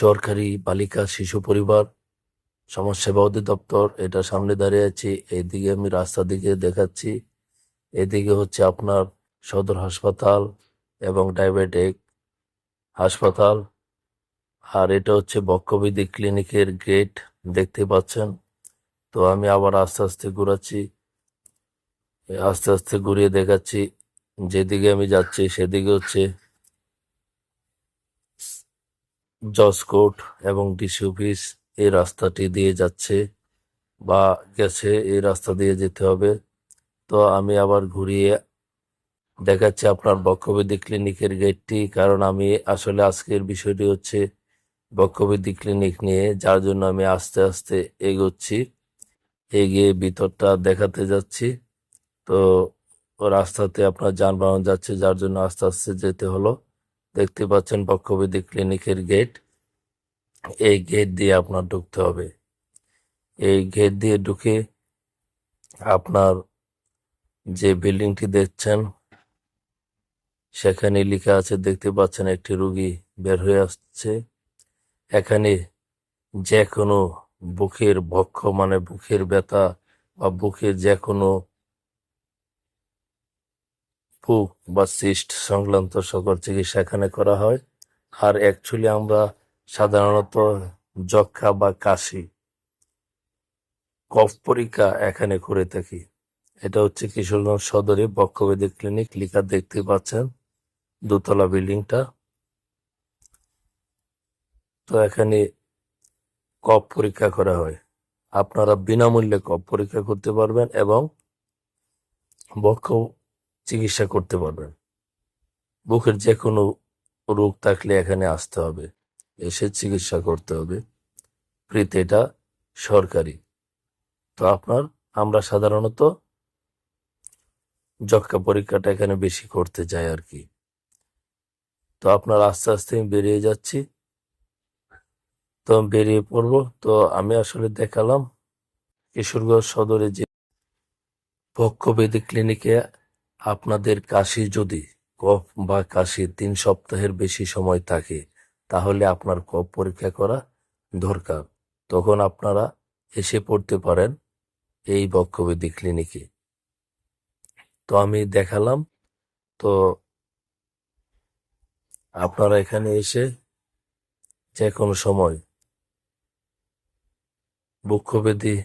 সরকারি বালিকা শিশু পরিবার সমাজসেবা অধিদপ্তর এটা সামনে দাঁড়িয়ে আছি। এইদিকে আমি রাস্তা দিকে দেখাচ্ছি। এদিকে হচ্ছে আপনার সদর হাসপাতাল এবং ডায়াবেটিক হাসপাতাল। আর এটা হচ্ছে বক্ষবিধি ক্লিনিকের গেট, দেখতে পাচ্ছেন? তো আমি আবার আস্তে আস্তে ঘোরাচ্ছি। আস্তে আস্তে ঘুরিয়ে দেখাচ্ছি। যেদিকে আমি যাচ্ছি, সেদিকে হচ্ছে জজ কোর্ট এবং ডিসি অফিস এই রাস্তাটি দিয়ে যাচ্ছে বা গেছে, এই রাস্তা দিয়ে যেতে হবে। তো আমি আবার ঘুরিয়ে দেখাচ্ছি আপনার বক্ষবিধি ক্লিনিকের গেটটি, কারণ আমি আসলে আজকের বিষয়টি হচ্ছে বক্ষবিধি ক্লিনিক নিয়ে, যার জন্য আমি আস্তে আস্তে এগোচ্ছি, এগিয়ে ভিতরটা দেখাতে যাচ্ছি। তো রাস্তাতে আপনার যানবাহন যাচ্ছে, যার জন্য আস্তে আস্তে যেতে হলো। দেখতে পাচ্ছেন বক্ষবিধি ক্লিনিকের গেট এই গেট দিয়ে আপনার ঢুকতে হবে। এই গেট দিয়ে ঢুকে আপনার যে বিল্ডিংটি দেখছেন, সেখানে লেখা আছে, দেখতে পাচ্ছেন একটি রুগী বের হয়ে আসছে। এখানে যে কোনো বুকের ভক্ষ মানে বুকের ব্যথা বা বুকের যে কোনো বুক বা সিস্ট সংক্রান্ত সকল চিকিৎসা এখানে করা হয়। আর অ্যাকচুয়ালি আমরা সাধারণত যক্ষা বা কাশি, কফ পরীক্ষা এখানে করে থাকি। এটা হচ্ছে কিশোরগঞ্জ সদরে বক্ষবেদী ক্লিনিক লিখা দেখতে পাচ্ছেন দোতলা বিল্ডিংটা। তো এখানে কফ পরীক্ষা করা হয়। আপনারা বিনামূল্যে কফ পরীক্ষা করতে পারবেন এবং বক্ষ চিকিৎসা করতে পারবেন। বুকের যে কোনো রোগ থাকলে এখানে আসতে হবে। এসে চিকিৎসা করতে হবে। ফ্রিতে এটা সরকারি। তো আপনার, আমরা সাধারণত যক্ষা পরীক্ষাটা এখানে বেশি করতে যাই আর কি। তো আপনার আস্তে আস্তে আমি বেরিয়ে যাচ্ছি। তো বেরিয়ে পড়ব। তো আমি আসলে দেখালাম কিশোরগঞ্জ সদরে যে বক্ষবেদী ক্লিনিকে আপনাদের কাশি যদি কফ বা কাশি তিন সপ্তাহের বেশি সময় থাকে, তাহলে আপনার কফ পরীক্ষা করা দরকার। তখন আপনারা এসে পড়তে পারেন এই বক্ষবেদী ক্লিনিকে। তো আমি দেখালাম, তো আপনারা এখানে এসে যে কোনো সময় বক্ষব্যাধি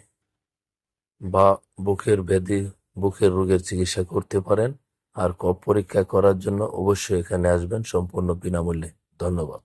বা বুকের ব্যাধি বুকের রোগের চিকিৎসা করতে পারেন আর কপ পরীক্ষা করার জন্য অবশ্যই এখানে আসবেন সম্পূর্ণ বিনামূল্যে। ধন্যবাদ।